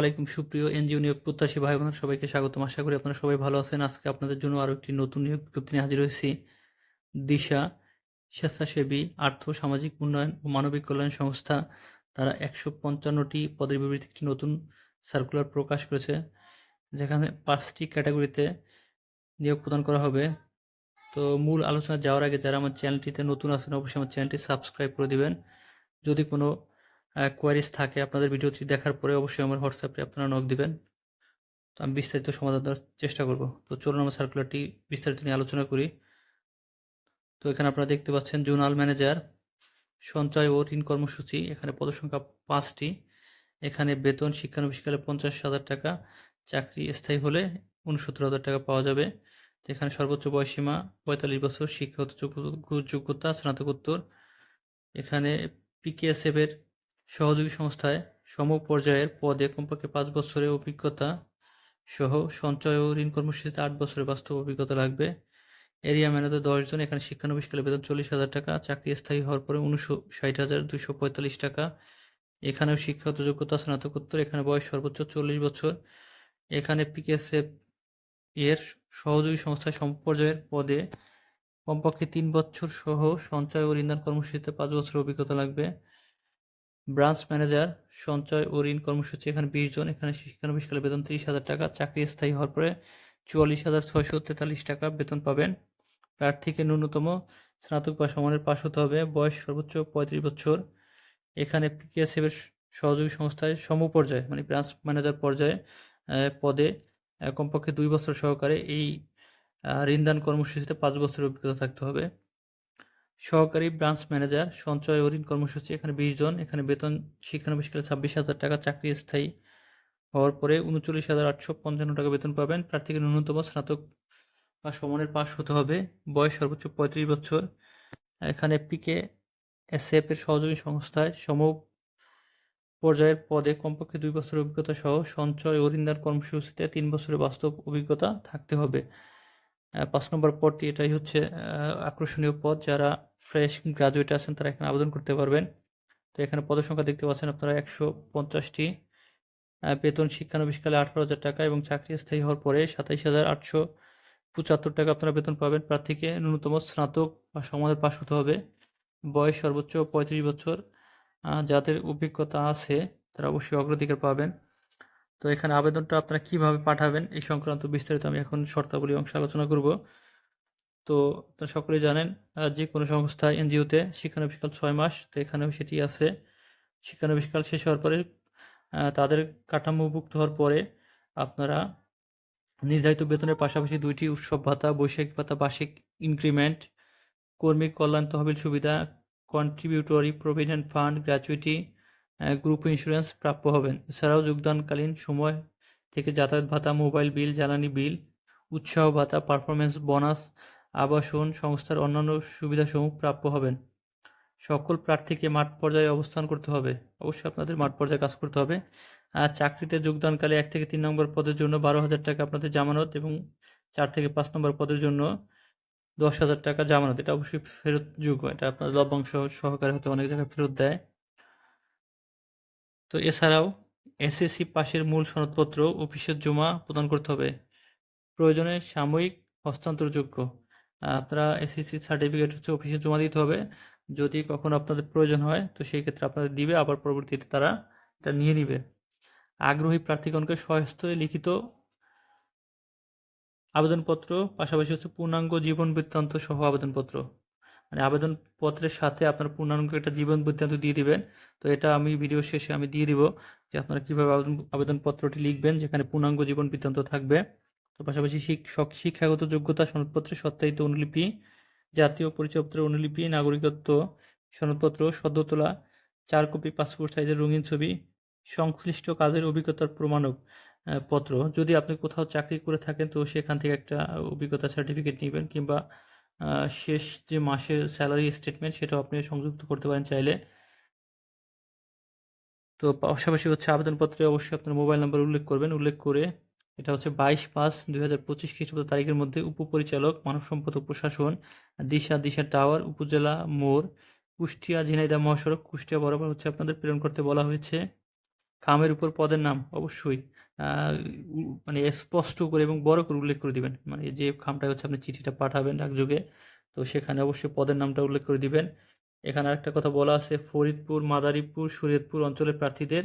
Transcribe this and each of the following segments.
ওয়ালাইকুম সুপ্রিয় এনজিও নিয়োগ প্রত্যাশী ভাই বোনের সবাইকে স্বাগতম। আশা করি আপনারা সবাই ভালো আছেন। আজকে আপনাদের জন্য আরও একটি নতুন নিয়োগ বিজ্ঞপ্তি নিয়ে হাজির হয়েছি। দিশা স্বেচ্ছাসেবী আর্থ সামাজিক উন্নয়ন ও মানবিক কল্যাণ সংস্থা। তারা একশো পঞ্চান্নটি পদের বিবৃতি একটি নতুন সার্কুলার প্রকাশ করেছে, যেখানে পাঁচটি ক্যাটাগরিতে নিয়োগ প্রদান করা হবে। তো মূল আলোচনা যাওয়ার আগে যারা আমার চ্যানেলটিতে নতুন আছেন, অবশ্যই আমার চ্যানেলটি সাবস্ক্রাইব করে দিবেন। যদি কোনো কোয়ারিজ থাকে আপনাদের ভিডিওটি দেখার পরে অবশ্যই আমার হোয়াটসঅ্যাপে আপনারা নক দিবেন। তো আমি বিস্তারিত সমাধান দেওয়ার চেষ্টা করব। তো চলুন আমরা সার্কুলারটি বিস্তারিত নিয়ে আলোচনা করি। তো এখানে আপনারা দেখতে পাচ্ছেন জোনাল ম্যানেজার সঞ্চয় ও ঋণ কর্মসূচি, এখানে পদসংখ্যা পাঁচটি। এখানে বেতন শিক্ষানবিষ্কালে পঞ্চাশ হাজার টাকা, চাকরি স্থায়ী হলে উনসত্তর হাজার টাকা পাওয়া যাবে। তো এখানে সর্বোচ্চ বয়সীমা পঁয়তাল্লিশ বছর, শিক্ষাগত যোগ্যতা স্নাতকোত্তর। এখানে পিকেএসএফ এর সহযোগী সংস্থায় সম পর্যায়ের পদে কমপক্ষে পাঁচ বছরের অভিজ্ঞতা সহ সঞ্চয় ও ঋণ কর্মসূচিতে আট বছরের বাস্তব অভিজ্ঞতা লাগবে। এরিয়া ম্যানেজার দশজন এখানে শিক্ষানবিষ্কালে বেতন চল্লিশ হাজার টাকা, চাকরি স্থায়ী হওয়ার পরে উনষাট হাজার দুশো পঁয়তাল্লিশ টাকা। এখানেও শিক্ষাগত যোগ্যতা, স্নাতকোত্তর, এখানে বয়স সর্বোচ্চ চল্লিশ বছর। এখানে পিকেএসএফ এর সহযোগী সংস্থায় সমপর্যায়ের পদে কমপক্ষে তিন বছর সহ সঞ্চয় ও ঋণদান কর্মসূচিতে পাঁচ বছর অভিজ্ঞতা লাগবে। ব্রাঞ্চ ম্যানেজার সঞ্চয় ও ঋণ কর্মসূচি, এখানে বিশ জন, এখানে শিক্ষানবিষ্কালে বেতন তিরিশ হাজার টাকা, চাকরি স্থায়ী হওয়ার পরে চুয়াল্লিশ হাজার ছয়শো তেতাল্লিশ টাকা বেতন পাবেন। প্রার্থীকে ন্যূনতম স্নাতক বা সমানের পাশ হতে হবে, বয়স সর্বোচ্চ পঁয়ত্রিশ বছর। এখানে পিকেএসএফ এর সহযোগী সংস্থায় সমপর্যায়ে মানে ব্রাঞ্চ ম্যানেজার পর্যায়ে পদে কমপক্ষে দুই বছর সহকারে এই ঋণদান কর্মসূচিতে পাঁচ বছরের অভিজ্ঞতা থাকতে হবে। সহকারী ব্রাঞ্চ ম্যানেজার সঞ্চয় অধীন কর্মসূচি, এখানে বিশ জন, এখানে বেতন শিক্ষানবিষ্কালে ছাব্বিশ হাজার টাকা, চাকরি স্থায়ী হওয়ার পরে উনচল্লিশ হাজার আটশো পঞ্চান্ন টাকা বেতন পাবেন। প্রার্থীকে ন্যূনতম স্নাতক বা সমানের পাশ হতে হবে। বয়স সর্বোচ্চ পঁয়ত্রিশ বছর। এখানে পিকে এসএফ এর সহযোগী সংস্থায় সম পর্যায়ের পদে কমপক্ষে দুই বছরের অভিজ্ঞতা সহ সঞ্চয় ঋণদান কর্মসূচিতে তিন বছরের বাস্তব অভিজ্ঞতা থাকতে হবে। পাঁচ নম্বর পদটি এটাই হচ্ছে আকর্ষণীয় পদ। যারা ফ্রেশ গ্রাজুয়েট আছেন, তারা এখানে আবেদন করতে পারবেন। তো এখানে পদের সংখ্যা দেখতে পাচ্ছেন আপনারা একশো পঞ্চাশটি। বেতন শিক্ষানবিষ্কালে আঠারো হাজার টাকা এবং চাকরি স্থায়ী হওয়ার পরে সাতাইশ হাজার আটশো পঁচাত্তর টাকা আপনারা বেতন পাবেন। প্রার্থীকে ন্যূনতম স্নাতক বা সমানের পাশ হতে হবে। বয়স সর্বোচ্চ পঁয়ত্রিশ বছর। যাদের অভিজ্ঞতা আছে, তারা অবশ্যই অগ্রাধিকার পাবেন। তো এখানে আবেদনটা আপনারা কীভাবে পাঠাবেন এই সংক্রান্ত বিস্তারিত আমি এখন শর্তাবলী অংশে আলোচনা করব। তো সকলেই জানেন যে কোনো সংস্থা এনজিওতে শিক্ষানবিষ্কাল ছয় মাস, তো এখানেও সেটি আছে। শিক্ষানবিষ্কাল শেষ হওয়ার পরে তাদের কাঠামোভুক্ত হওয়ার পরে আপনারা নির্ধারিত বেতনের পাশাপাশি দুইটি উৎসব ভাতা বৈশাখী ভাতা, বার্ষিক ইনক্রিমেন্ট, কর্মী কল্যাণ তহবিল সুবিধা contributory provident fund gratuity group insurance প্রাপ্য হবেন। এছাড়াও যোগদানকালীন সময় থেকে যাতায়াত ভাতা মোবাইল বিল জ্বালানি বিল উৎসাহ ভাতা পারফরমেন্স বোনাস আবাসন সংস্থার অন্যান্য সুবিধাসমূহ প্রাপ্য হবেন। সকল প্রার্থীকে মাঠ পর্যায়ে অবস্থান করতে হবে। অবশ্যই আপনাদের মাঠ পর্যায়ে কাজ করতে হবে। আর চাকরিতে যোগদানকালে এক থেকে তিন নম্বর পদের জন্য বারো হাজার টাকা আপনাদের জামানত এবং চার থেকে পাঁচ নম্বর পদের জন্য দশ হাজার টাকা জামানত। এটা অবশ্যই ফেরত যোগ্য এটা আপনার লভ্যাংশ সহকারে হতে অনেক জায়গায় ফেরত দেয়। তো এছাড়াও এসএসসি পাশের মূল সনদপত্র অফিসের জমা প্রদান করতে হবে। প্রয়োজনে সাময়িক হস্তান্তরযোগ্য। আপনারা এসএসসি সার্টিফিকেট হচ্ছে অফিসে জমা দিতে হবে। যদি কখনো আপনাদের প্রয়োজন হয়, তো সেই ক্ষেত্রে আপনাদের দিবে, আবার পরবর্তীতে তারা এটা নিয়ে নিবে। আগ্রহী প্রার্থীগণকে স্বহস্তে লিখিত আবেদনপত্র, পাশাপাশি হচ্ছে পূর্ণাঙ্গ জীবন বৃত্তান্ত সহ আবেদনপত্র। মানে আবেদনপত্রের সাথে আপনার পূর্ণাঙ্গ একটা জীবন বৃত্তান্ত দিয়ে দিবেন। তো এটা আমি ভিডিও শেষে আমি দিয়ে দিব যে আপনারা কীভাবে আবেদন, আবেদনপত্রটি লিখবেন, যেখানে পূর্ণাঙ্গ জীবন বৃত্তান্ত থাকবে। তো পাশাপাশি শিক্ষাগত যোগ্যতা সনদপত্রের সত্যায়িত অনুলিপি, জাতীয় পরিচয়পত্রের অনুলিপি, নাগরিকত্ব সনদপত্র সদ্য তোলা চার কপি পাসপোর্ট সাইজের রঙিন ছবি, সংশ্লিষ্ট কাজের অভিজ্ঞতার প্রমাণক পত্র। যদি আপনি কোথাও চাকরি করে থাকেন, তো সেখান থেকে একটা অভিজ্ঞতা সার্টিফিকেট নেবেন কিংবা শেষ যে মাসের স্যালারি স্টেটমেন্ট সেটাও আপনি সংযুক্ত করতে পারেন চাইলে। তো পাশাপাশি হচ্ছে আবেদনপত্রে অবশ্যই আপনার মোবাইল নাম্বার উল্লেখ করবেন। উল্লেখ করে এটা হচ্ছে বাইশ পাঁচ দুই হাজার পঁচিশ খ্রিস্টাব্দ তারিখের মধ্যে উপপরিচালক, মানব সম্পদ প্রশাসন দিশা দিশা টাওয়ার, উপজেলা মোড়, কুষ্টিয়া ঝিনাইদহ মহাসড়ক, কুষ্টিয়া বরাবর হচ্ছে আপনাদের প্রেরণ করতে বলা হয়েছে। খামের উপর পদের নাম অবশ্যই মানে স্পষ্ট করে এবং বড় করে উল্লেখ করে দিবেন। মানে যে খামটা হচ্ছে আপনি চিঠিটা পাঠাবেন ডাকযোগে তো সেখানে অবশ্যই পদের নামটা উল্লেখ করে দিবেন। এখানে আরেকটা কথা বলা আছে, ফরিদপুর, মাদারীপুর শরীয়তপুর অঞ্চলের প্রার্থীদের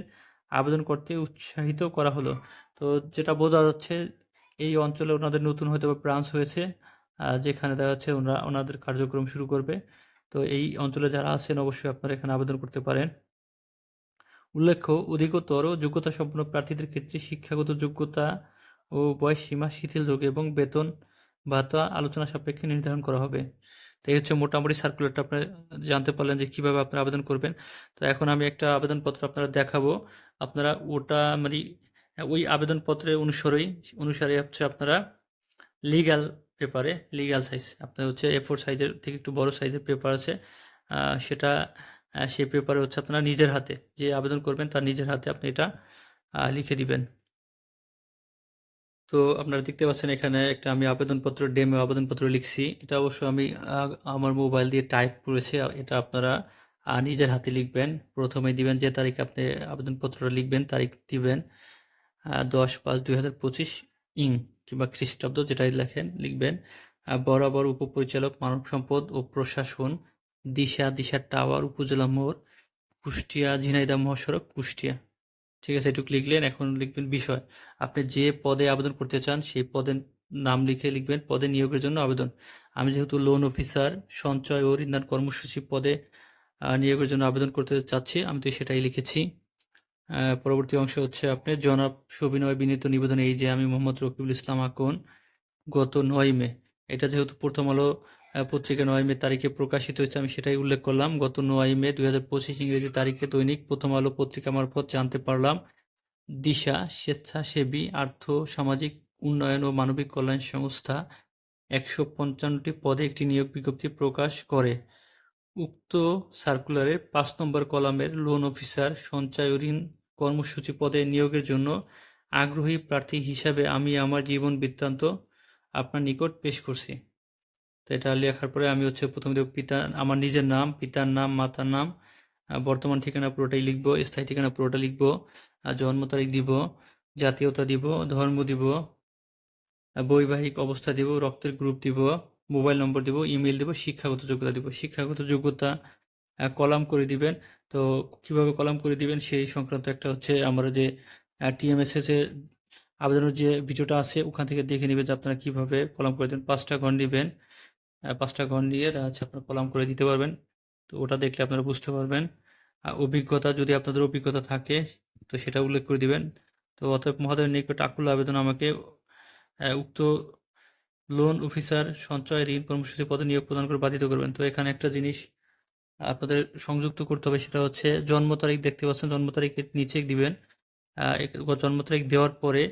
আবেদন করতে উৎসাহিত করা হলো। তো যেটা বোঝা যাচ্ছে, এই অঞ্চলে ওনাদের নতুন হয়তো বা ব্রাঞ্চ হয়েছে যেখানে দেখা যাচ্ছে ওনারা, ওনাদের কার্যক্রম শুরু করবে। তো এই অঞ্চলে যারা আছেন অবশ্যই আপনারা এখানে আবেদন করতে পারেন। উল্লেখ্য, অধিকতর যোগ্যতা সম্পন্ন প্রার্থীদের ক্ষেত্রে শিক্ষাগত যোগ্যতা ও বয়স সীমা শিথিল শিথিলযোগ্য এবং বেতন ভাতা আলোচনা সাপেক্ষে নির্ধারণ করা হবে। তো এই হচ্ছে মোটামুটি সার্কুলারটা আপনারা জানতে পারলেন যে কীভাবে আপনারা আবেদন করবেন। তো এখন আমি একটা আবেদনপত্র আপনারা দেখাবো। আপনারা ওটা মানে ওই আবেদনপত্রের অনুসারেই, অনুসারে হচ্ছে আপনারা লিগ্যাল পেপারে লিগ্যাল সাইজ আপনার হচ্ছে এ ফোর সাইজের থেকে একটু বড় সাইজের পেপার আছে। সেটা সেই পেপারে হচ্ছে আপনারা নিজের হাতে যে আবেদন করবেন, তার নিজের হাতে আপনি এটা লিখে দিবেন। তো আপনারা দেখতে পাচ্ছেন এখানে একটা আমি আবেদনপত্র, ডেমো আবেদনপত্র লিখছি। এটা অবশ্য আমি আমার মোবাইল দিয়ে টাইপ করেছি, এটা আপনারা নিজের হাতে লিখবেন। প্রথমে দিবেন যে তারিখে আপনি আবেদনপত্রটা লিখবেন, তারিখ দিবেন দশ পাঁচ দুই হাজার পঁচিশ ইং কিংবা খ্রিস্টাব্দ যেটাই লেখেন, লিখবেন। বরাবর উপপরিচালক, মানব সম্পদ ও প্রশাসন দিশা দিশা টাওয়ার, উপজেলা মোড়, কুষ্টিয়া, ঝিনাইদহ মহাসড়ক, কুষ্টিয়া। ঠিক আছে, এটুকু লিখলেন, এখন লিখবেন বিষয়। আপনি যে পদে আবেদন করতে চান, সেই পদের নাম লিখে লিখবেন, পদে নিয়োগের জন্য আবেদন। আমি যেহেতু লোন অফিসার সঞ্চয় ও ঋণ কর্মসূচি পদে নিয়োগের জন্য আবেদন করতে চাচ্ছি, আমি তো সেটাই লিখেছি। পরবর্তী অংশ হচ্ছে আপনি, জনাব সবিনয় বিনীত নিবেদন, এই যে আমি মোহাম্মদ রকিবুল ইসলাম আকন, গত নয় মে। এটা যেহেতু প্রথম আলো পত্রিকা নয় মে তারিখে প্রকাশিত হয়েছে, আমি সেটাই উল্লেখ করলাম। গত নয় মে দুই হাজার পঁচিশ ইংরেজি তারিখে দৈনিক প্রথম আলো পত্রিকা মারফত জানতে পারলাম, দিশা স্বেচ্ছাসেবী আর্থ সামাজিক উন্নয়ন ও মানবিক কল্যাণ সংস্থা একশো পঞ্চান্নটি পদে একটি নিয়োগ বিজ্ঞপ্তি প্রকাশ করে। উক্ত সার্কুলারে পাঁচ নম্বর কলামের লোন অফিসার সঞ্চয় ঋণ কর্মসূচি পদে নিয়োগের জন্য আগ্রহী প্রার্থী হিসাবে আমি আমার জীবন বৃত্তান্ত আপনার নিকট পেশ করছি। তো এটা লেখার পরে আমি হচ্ছে প্রথমে দেব পিতা আমার নিজের নাম পিতার নাম মাতার নাম বর্তমান ঠিকানা পুরোটাই লিখব স্থায়ী ঠিকানা পুরোটা লিখব জন্ম তারিখ দিব জাতীয়তা দিব ধর্ম দিব বৈবাহিক অবস্থা দিব রক্তের গ্রুপ দিব মোবাইল নম্বর দিব ইমেল দিব শিক্ষাগত যোগ্যতা দিব। শিক্ষাগত যোগ্যতা কলাম করে দিবেন। তো কীভাবে কলাম করে দিবেন সেই সংক্রান্ত একটা হচ্ছে আমরা যে টিএমএসএস এ আবেদনের যে ভিডিওটা আছে ওখান থেকে দেখে নেবেন যে আপনারা কীভাবে কলাম করে দেবেন। পাঁচটা ঘর আহ, পাঁচটা ঘর নিয়ে দেখা যাচ্ছে আপনারা কলাম করে দিতে পারবেন। তো ওটা দেখলে আপনারা বুঝতে পারবেন। আর অভিজ্ঞতা, যদি আপনাদের অভিজ্ঞতা থাকে, তো সেটা উল্লেখ করে দিবেন। তো অতএব মহোদয়ের নিকট আকুল আবেদন আমাকে উক্ত লোন অফিসার সঞ্চয় ঋণ কর্মসূচি পদে নিয়োগ প্রদান করে বাধিত করবেন। তো এখানে একটা জিনিস আপনাদের সংযুক্ত করতে হবে, সেটা হচ্ছে জন্ম তারিখ দেখতে পাচ্ছেন, জন্ম তারিখের নিচে দিবেন। জন্ম তারিখ দেওয়ার পরে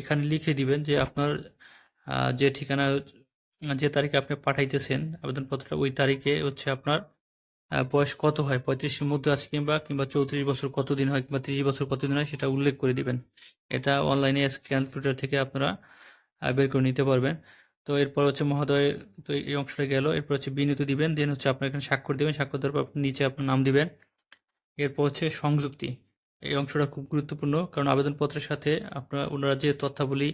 এখানে লিখে দিবেন যে আপনার যে ঠিকানা যে তারিখে আপনি পাঠাইতেছেন আবেদনপত্রটা, ওই তারিখে হচ্ছে আপনার বয়স কত হয়? পঁয়ত্রিশের মধ্যে আছে কিংবা কিংবা চৌত্রিশ বছর কতদিন হয়, কিংবা তিরিশ বছর কতদিন হয় সেটা উল্লেখ করে দিবেন। এটা অনলাইনে ক্যালকুলেটর থেকে আপনারা বের করে নিতে পারবেন। তো এরপর হচ্ছে মহোদয়, তো এই অংশটা গেল। এরপর হচ্ছে বিনীত দিবেন, দেন হচ্ছে আপনার এখানে স্বাক্ষর দেবেন, স্বাক্ষর দেওয়ার পর আপনি নিচে আপনার নাম দিবেন। এরপর হচ্ছে সংযুক্তি। এই অংশটা খুব গুরুত্বপূর্ণ, কারণ আবেদনপত্রের সাথে আপনার, ওনারা যে তথ্যাবলী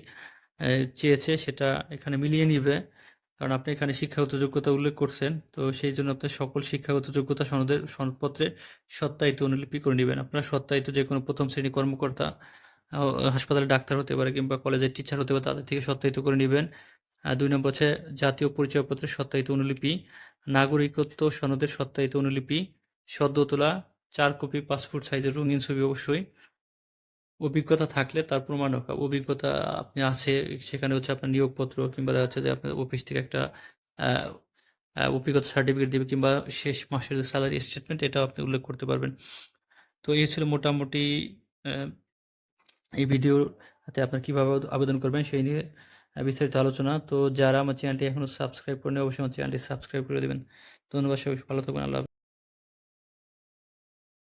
চেয়েছে সেটা এখানে মিলিয়ে নিবে। কারণ আপনি এখানে শিক্ষাগত যোগ্যতা উল্লেখ করছেন, তো সেই জন্য আপনার সকল শিক্ষাগত যোগ্যতা সনদের সনদপত্রে সত্যায়িত অনুলিপি করে নেবেন। আপনার সত্যায়িত যে কোনো প্রথম শ্রেণি কর্মকর্তা হাসপাতালে ডাক্তার হতে পারে কিংবা কলেজের টিচার হতে পারে, তাদের থেকে সত্যায়িত করে নেবেন। দুই নম্বর হচ্ছে জাতীয় পরিচয়পত্রের সত্যায়িত অনুলিপি, নাগরিকত্ব সনদের সত্যায়িত অনুলিপি সদ্য তোলা চার কপি, পাসপোর্ট সাইজের রঙিন ছবি অবশ্যই। অভিজ্ঞতা থাকলে তার প্রমাণ অভিজ্ঞতা আপনি আছে, সেখানে হচ্ছে আপনার নিয়োগপত্র কিংবা দেখা যাচ্ছে যে আপনার অফিস থেকে একটা অভিজ্ঞতা সার্টিফিকেট দিবে কিংবা শেষ মাসের যে স্যালারি স্টেটমেন্ট এটাও আপনি উল্লেখ করতে পারবেন। তো এই ছিল মোটামুটি এই ভিডিওতে আপনার কীভাবে আবেদন করবেন সেই নিয়ে বিস্তারিত আলোচনা। তো যারা আমার চ্যানেলটি এখনও সাবস্ক্রাইব করেনি অবশ্যই আমার চ্যানেলটি সাবস্ক্রাইব করে দেবেন। ধন্যবাদ সবাই ভালো থাকবেন, আল্লাহ।